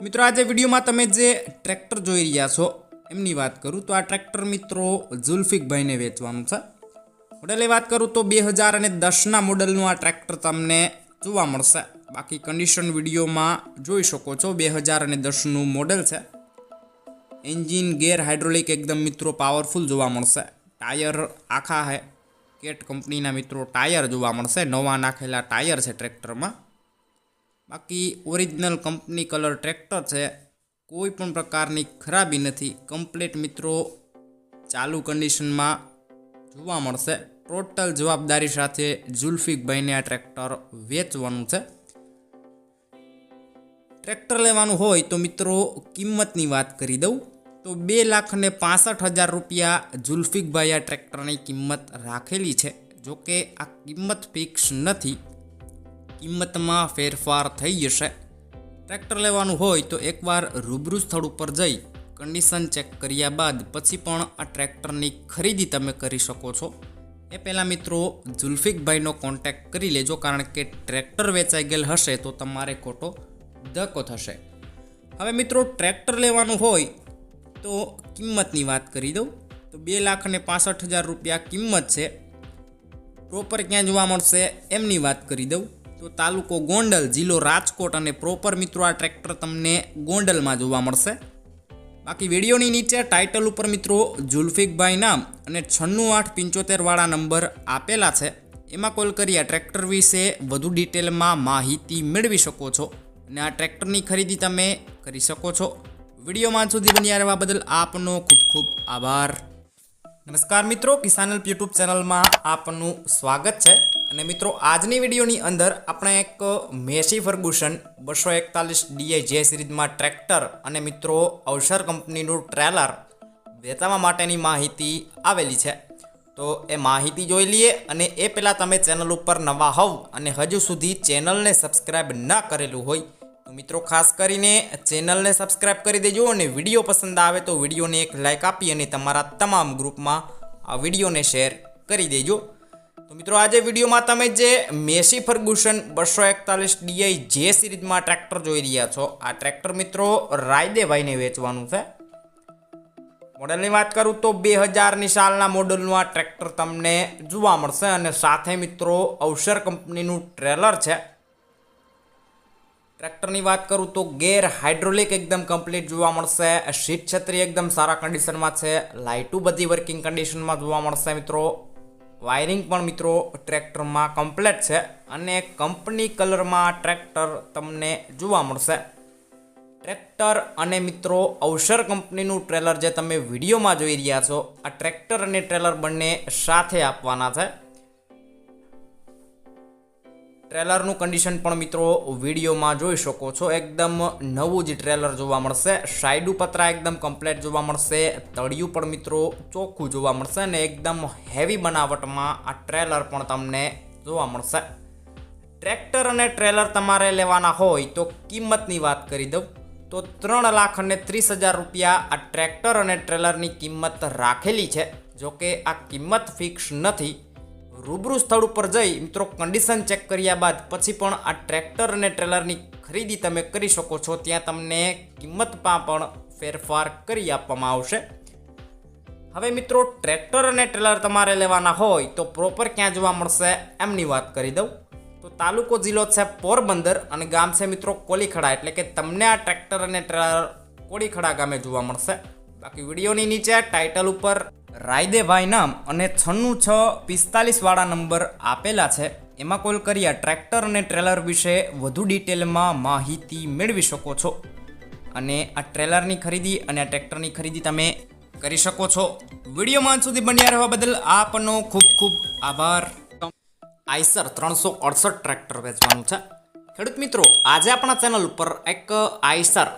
મિત્રો, આજે વિડીયોમાં તમે જે ટ્રેક્ટર જોઈ રહ્યા છો, એમની વાત કરું. તો આ ટ્રેક્ટર મિત્રો જુલ્ફિકભાઈને વેચવાનું છે. મોડલની વાત કરું તો બે હજાર અને દસના મોડલનું આ ટ્રેક્ટર તમને જોવા મળશે. બાકી કન્ડિશન વિડીયોમાં જોઈ શકો છો, બે હજાર અને દસનું મોડલ છે. એન્જિન ગેર હાઇડ્રોલિક એકદમ મિત્રો પાવરફુલ જોવા મળશે. ટાયર આખા હે. કેટ કંપનીના મિત્રો ટાયર જોવા મળશે. નવા નાખેલા ટાયર છે ટ્રેક્ટરમાં. બાકી ઓરિજિનલ કંપની કલર ટ્રેક્ટર છે. કોઈ પણ પ્રકારની ખરાબી નથી. કમ્પ્લીટ મિત્રો, ચાલુ કન્ડિશનમાં જોવા મળશે. ટોટલ જવાબદારી સાથે જુલ્ફિકભાઈને આ ટ્રેક્ટર વેચવાનું છે. ટ્રેક્ટર લેવાનું હોય તો મિત્રો કિંમતની વાત કરી દઉં. તો બે લાખ ને પાસઠ હજાર રૂપિયા જુલ્ફિકભાઈ આ ટ્રેક્ટરની કિંમત રાખેલી છે. જોકે આ કિંમત ફિક્સ નથી. કિંમતમાં ફેરફાર થઈ જશે. ટ્રેક્ટર લેવાનું હોય તો એકવાર રૂબરૂ સ્થળ ઉપર જઈ કન્ડિશન ચેક કર્યા બાદ પછી પણ આ ટ્રેક્ટરની ખરીદી તમે કરી શકો છો. એ પહેલાં મિત્રો જુલ્ફિકભાઈનો કોન્ટેક્ટ કરી લેજો કારણ કે ટ્રેક્ટર વેચાઈ ગયેલ હશે તો તમારે ખોટો ધક્કો થશે. હવે મિત્રો ટ્રેક્ટર લેવાનું હોય તો કિંમતની વાત કરી દઉં. તો બે લાખ અને પાસઠ હજાર રૂપિયા કિંમત છે. પ્રોપર ક્યાં જોવા મળશે એમની વાત કરી દઉં. તો તાલુકો ગોંડલ, જિલ્લો રાજકોટ અને પ્રોપર મિત્રો આ ટ્રેક્ટર તમને ગોંડલમાં જોવા મળશે. બાકી વિડીયોની નીચે ટાઇટલ ઉપર મિત્રો જુલ્ફિકભાઈ નામ અને છન્નું આઠ પંચોતેરવાળા નંબર આપેલા છે. એમાં કોલ કરી આ ટ્રેક્ટર વિશે વધુ ડિટેલમાં માહિતી મેળવી શકો છો અને આ ટ્રેક્ટરની ખરીદી તમે કરી શકો છો. વિડીયોમાં સુધી બન્યા રહેવા બદલ આપનો ખૂબ ખૂબ આભાર. નમસ્કાર મિત્રો કિસાનલ યુટ્યુબ ચેનલમાં આપનું સ્વાગત છે. અને મિત્રો, આજની વિડીયોની અંદર આપણે એક મેસી ફર્ગુસન બસો એકતાલીસ ડીએ જે સિરીઝમાં ટ્રેક્ટર અને મિત્રો, અવસર કંપનીનું ટ્રેલર વેચાવા માટેની માહિતી આવેલી છે. તો એ માહિતી જોઈ લઈએ અને એ પહેલાં તમે ચેનલ ઉપર નવા હોવ અને હજુ સુધી ચેનલને સબસ્ક્રાઈબ ન કરેલું હોય મિત્રો, ખાસ કરીને ચેનલને સબસ્ક્રાઇબ કરી દેજો અને વીડિયો પસંદ આવે તો વિડીયોને એક લાઇક આપી અને તમારા તમામ ગ્રુપમાં આ વિડીયોને શેર કરી દેજો. તો મિત્રો, આજે વિડીયોમાં તમે જે મેસી ફર્ગુસન બસો એકતાલીસ ડીઆઈ જે સિરીઝમાં ટ્રેક્ટર જોઈ રહ્યા છો, આ ટ્રેક્ટર મિત્રો રાયદેભાઈને વેચવાનું છે. મોડલની વાત કરું તો બે હજારની સાલના મોડલનું આ ટ્રેક્ટર તમને જોવા મળશે અને સાથે મિત્રો અવસર કંપનીનું ટ્રેલર છે. ટ્રેક્ટરની વાત કરું તો ગેર હાઇડ્રોલિક એકદમ કમ્પ્લીટ જોવા મળશે. સીટ છત્રી એકદમ સારા કન્ડિશનમાં છે. લાઇટું બધી વર્કિંગ કન્ડિશનમાં જોવા મળશે મિત્રો. વાયરિંગ પણ મિત્રો ટ્રેક્ટરમાં કમ્પ્લેટ છે અને કંપની કલરમાં ટ્રેક્ટર તમને જોવા મળશે. ટ્રેક્ટર અને મિત્રો અવસર કંપનીનું ટ્રેલર જે તમે વિડીયોમાં જોઈ રહ્યા છો, આ ટ્રેક્ટર અને ટ્રેલર બંને સાથે આપવાના છે. ટ્રેલરનું કન્ડિશન પણ મિત્રો વિડીયોમાં જોઈ શકો છો. એકદમ નવું જ ટ્રેલર જોવા મળશે. સાઈડુ પતરા એકદમ કમ્પ્લેટ જોવા મળશે. તળિયું પણ મિત્રો ચોખ્ખું જોવા મળશે અને એકદમ હેવી બનાવટમાં આ ટ્રેલર પણ તમને જોવા મળશે. ટ્રેક્ટર અને ટ્રેલર તમારે લેવાના હોય તો કિંમતની વાત કરી દઉં. તો ત્રણ લાખ અને ત્રીસ હજાર રૂપિયા આ ટ્રેક્ટર અને ટ્રેલરની કિંમત રાખેલી છે. જોકે આ કિંમત ફિક્સ નથી. રૂબરૂ સ્થળ ઉપર જઈ મિત્રો કન્ડિશન ચેક કર્યા બાદ પછી પણ આ ટ્રેક્ટર અને ટ્રેલરની ખરીદી તમે કરી શકો છો. ત્યાં તમને કિંમતમાં પણ ફેરફાર કરી આપવામાં આવશે. હવે મિત્રો ટ્રેક્ટર અને ટ્રેલર તમારે લેવાના હોય તો પ્રોપર ક્યાં જોવા મળશે એમની વાત કરી દઉં. તો તાલુકો જિલ્લો છે પોરબંદર અને ગામ છે મિત્રો કોલીખડા. એટલે કે તમને આ ટ્રેક્ટર અને ટ્રેલર કોળીખડા ગામે જોવા મળશે. બાકી વિડીયોની નીચે ટાઇટલ ઉપર રાયદેભાઈ નામ અને છન્નું છ પિસ્તાલીસવાળા નંબર આપેલા છે. એમાં કોલ કરી આ ટ્રેક્ટર અને ટ્રેલર વિશે વધુ ડિટેલમાં માહિતી મેળવી શકો છો. અને આ ટ્રેલરની ખરીદી અને આ ટ્રેક્ટરની ખરીદી તમે કરી શકો છો. વિડીયોમાં સુધી બન્યા રહેવા બદલ આપનો ખૂબ ખૂબ આભાર. આઈસર ત્રણસો અડસઠ ટ્રેક્ટર વેચવાનું છે. ખેડૂત મિત્રો, આજે આપણા ચેનલ ઉપર એક આઈસર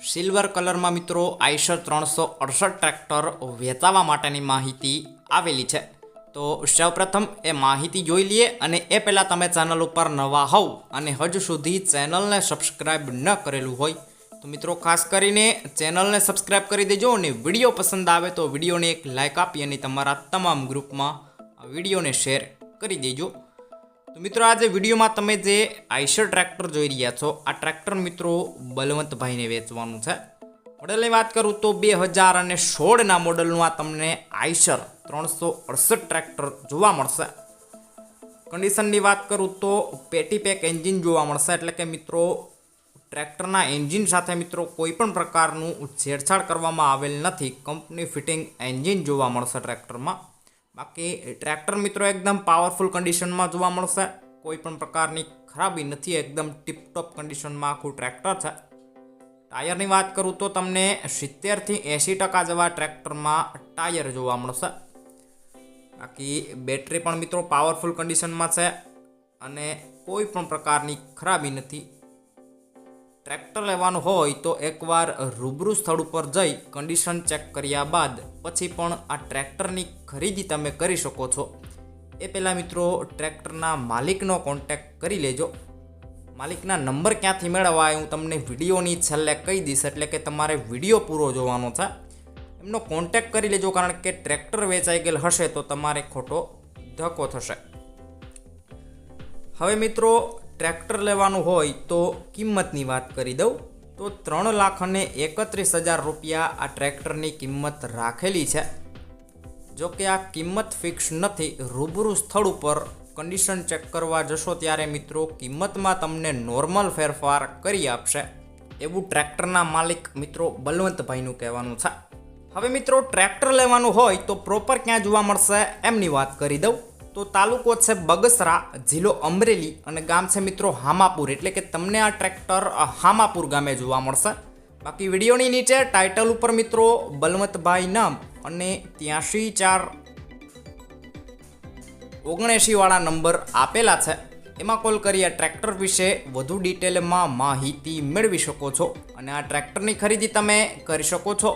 સિલ્વર કલરમાં મિત્રો આઈશર ત્રણસો અડસઠ ટ્રેક્ટર વેચાવા માટેની માહિતી આવેલી છે. તો સૌપ્રથમ એ માહિતી જોઈ લઈએ અને એ પહેલાં તમે ચેનલ ઉપર નવા હોવ અને હજુ સુધી ચેનલને સબસ્ક્રાઈબ ન કરેલું હોય, તો મિત્રો ખાસ કરીને ચેનલને સબસ્ક્રાઈબ કરી દેજો અને વીડિયો પસંદ આવે તો વિડીયોને એક લાઇક આપી અને તમારા તમામ ગ્રુપમાં વિડીયોને શેર કરી દેજો. મિત્રો આજે વિડીયોમાં તમે જે આઈશર ટ્રેક્ટર જોઈ રહ્યા છો, આ ટ્રેક્ટર મિત્રો બલવંતભાઈને વેચવાનું છે. મોડલની વાત કરું તો બે હજાર અને સોળના મોડલનું આ તમને આઈશર ત્રણસો અડસઠ ટ્રેક્ટર જોવા મળશે. કન્ડિશનની વાત કરું તો પેટી પેક એન્જિન જોવા મળશે, એટલે કે મિત્રો ટ્રેક્ટરના એન્જિન સાથે મિત્રો કોઈ પણ પ્રકારનું છેડછાડ કરવામાં આવેલ નથી. કંપની ફિટિંગ એન્જિન જોવા મળશે ટ્રેક્ટરમાં. બાકી ટ્રેક્ટર મિત્રો એકદમ પાવરફુલ કન્ડિશનમાં જોવા મળશે. કોઈ પણ પ્રકારની ખરાબી નથી, એકદમ ટીપટોપ કન્ડિશનમાં આખું ટ્રેક્ટર છે. ટાયરની વાત કરું તો તમને સિત્તેરથી એંસી ટકા જેવા ટ્રેક્ટરમાં ટાયર જોવા મળશે. બાકી બેટરી પણ મિત્રો પાવરફુલ કન્ડિશનમાં છે અને કોઈ પણ પ્રકારની ખરાબી નથી. ટ્રેક્ટર લેવાનું હોય તો એકવાર રૂબરૂ સ્થળ ઉપર જઈ કન્ડિશન ચેક કર્યા બાદ પછી પણ આ ટ્રેક્ટરની ખરીદી તમે કરી શકો છો. એ પહેલાં મિત્રો ટ્રેક્ટરના માલિકનો કોન્ટેક્ટ કરી લેજો. માલિકના નંબર ક્યાંથી મેળવવા હું તમને વિડીયોની છેલ્લે કહી દઈશ એટલે કે તમારે વીડિયો પૂરો જોવાનો છે. એમનો કોન્ટેક્ટ કરી લેજો કારણ કે ટ્રેક્ટર વેચાઈ ગયેલ હશે તો તમારે ખોટો ધક્કો થશે. હવે મિત્રો ટ્રેક્ટર લેવાનું હોય તો કિંમતની વાત કરી દઉં. તો ત્રણ લાખ અને એકત્રીસ હજાર રૂપિયા આ ટ્રેક્ટરની કિંમત રાખેલી છે. જો કે આ કિંમત ફિક્સ નથી, રૂબરૂ સ્થળ ઉપર કન્ડિશન ચેક કરવા જશો ત્યારે મિત્રો કિંમતમાં તમને નોર્મલ ફેરફાર કરી આપશે. એવું ટ્રેક્ટરના માલિક મિત્રો બલવંતભાઈનું કહેવાનું છે. હવે મિત્રો ટ્રેક્ટર લેવાનું હોય તો પ્રોપર ક્યાં જોવા મળશે એમની વાત કરી દઉં. તો તાલુકો છે બગસરા, જિલ્લો અમરેલી અને ગામ છે મિત્રો હામાપુર. એટલે કે તમને આ ટ્રેક્ટર હામાપુર ગામે જોવા મળશે. બાકી વિડીયોની નીચે ટાઇટલ ઉપર મિત્રો બલવંતભાઈ નામ અને ત્યાંશી ચાર ઓગણએંશીવાળા નંબર આપેલા છે. એમાં કોલ કરી આ ટ્રેક્ટર વિશે વધુ ડિટેલમાં માહિતી મેળવી શકો છો અને આ ટ્રેક્ટરની ખરીદી તમે કરી શકો છો.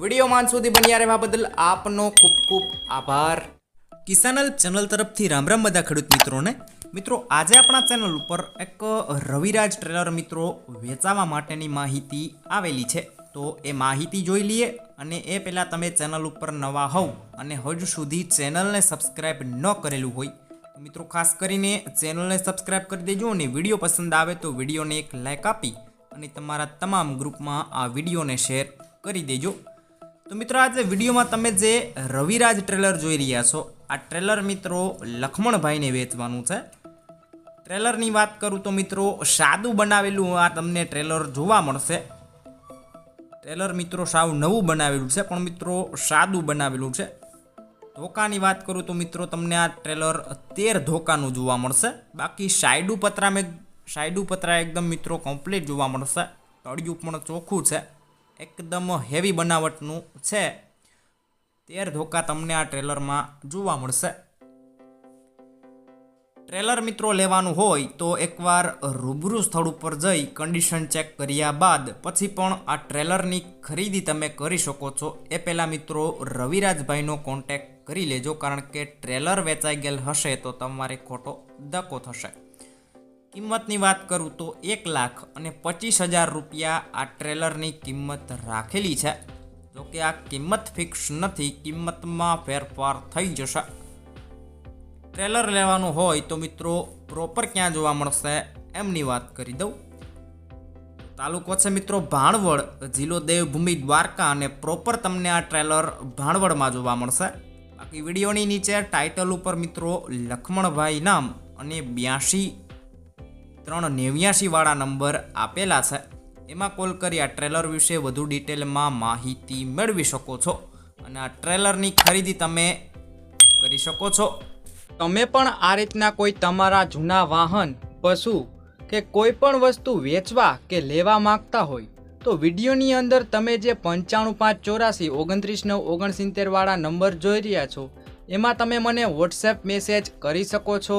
વિડીયોમાં માન સુધી બન્યા રહેવા બદલ આપનો ખૂબ ખૂબ આભાર. કિસાનલ ચેનલ તરફથી રામ રામ બધા ખેડૂત મિત્રોને. મિત્રો, આજે આપણા ચેનલ ઉપર એક રવિરાજ ટ્રેલર મિત્રો વેચાવા માટેની માહિતી આવેલી છે. તો એ માહિતી જોઈ લઈએ અને એ પહેલાં તમે ચેનલ ઉપર નવા હોવ અને હજુ સુધી ચેનલને સબસ્ક્રાઈબ ન કરેલું હોય મિત્રો, ખાસ કરીને ચેનલને સબસ્ક્રાઈબ કરી દેજો અને વીડિયો પસંદ આવે તો વિડીયોને એક લાઇક આપી અને તમારા તમામ ગ્રુપમાં આ વિડીયોને શેર કરી દેજો. તો મિત્રો આજે વિડીયોમાં તમે જે રવિરાજ ટ્રેલર જોઈ રહ્યા છો, આ ટ્રેલર મિત્રો લખમણભાઈને વેચવાનું છે. ટ્રેલરની વાત કરું તો મિત્રો સાદું બનાવેલું આ તમને ટ્રેલર જોવા મળશે. ટ્રેલર મિત્રો સાવ નવું બનાવેલું છે, પણ મિત્રો સાદું બનાવેલું છે. ધોકાની વાત કરું તો મિત્રો તમને આ ટ્રેલર તેર ધોકાનું જોવા મળશે. બાકી સાયડુ પતરા મેં સાયડુ પતરા એકદમ મિત્રો કમ્પ્લીટ જોવા મળશે. તળિયું પણ ચોખ્ખું છે. એકદમ હેવી બનાવટનું છે. તેર ધોકા તમને આ ટ્રેલરમાં જોવા મળશે. ટ્રેલર મિત્રો લેવાનું હોય તો એકવાર રૂબરૂ સ્થળ ઉપર જઈ કન્ડિશન ચેક કર્યા બાદ પછી પણ આ ટ્રેલરની ખરીદી તમે કરી શકો છો. એ પહેલાં મિત્રો રવિરાજભાઈનો કોન્ટેક્ટ કરી લેજો કારણ કે ટ્રેલર વેચાઈ ગયેલ હશે તો તમારે ખોટો ધક્કો થશે. કિંમતની વાત કરું તો એક લાખ અને પચીસ હજાર રૂપિયા આ ટ્રેલરની કિંમત રાખેલી છે. જોકે આ કિંમત ફિક્સ નથી, કિંમતમાં ફેરફાર થઈ જશે. ટ્રેલર લેવાનું હોય તો મિત્રો પ્રોપર ક્યાં જોવા મળશે એમની વાત કરી દઉં. તાલુકો છે મિત્રો ભાણવડ, જિલ્લો દેવભૂમિ દ્વારકા અને પ્રોપર તમને આ ટ્રેલર ભાણવડમાં જોવા મળશે. બાકી વિડીયોની નીચે ટાઇટલ ઉપર મિત્રો લખમણભાઈ નામ અને બ્યાસી ત્રણ નેવ્યાસીવાળા નંબર આપેલા છે. એમાં કોલ કરી આ ટ્રેલર વિશે વધુ ડિટેલમાં માહિતી મેળવી શકો છો અને આ ટ્રેલરની ખરીદી તમે કરી શકો છો. તમે પણ આ રીતના કોઈ તમારા જૂના વાહન, પશુ કે કોઈ પણ વસ્તુ વેચવા કે લેવા માંગતા હોય, તો વિડીયોની અંદર તમે જે પંચાણું પાંચ ચોરાસી ઓગણત્રીસ નવ ઓગણસિત્તેરવાળા નંબર જોઈ રહ્યા છો, એમાં તમે મને વોટ્સએપ મેસેજ કરી શકો છો.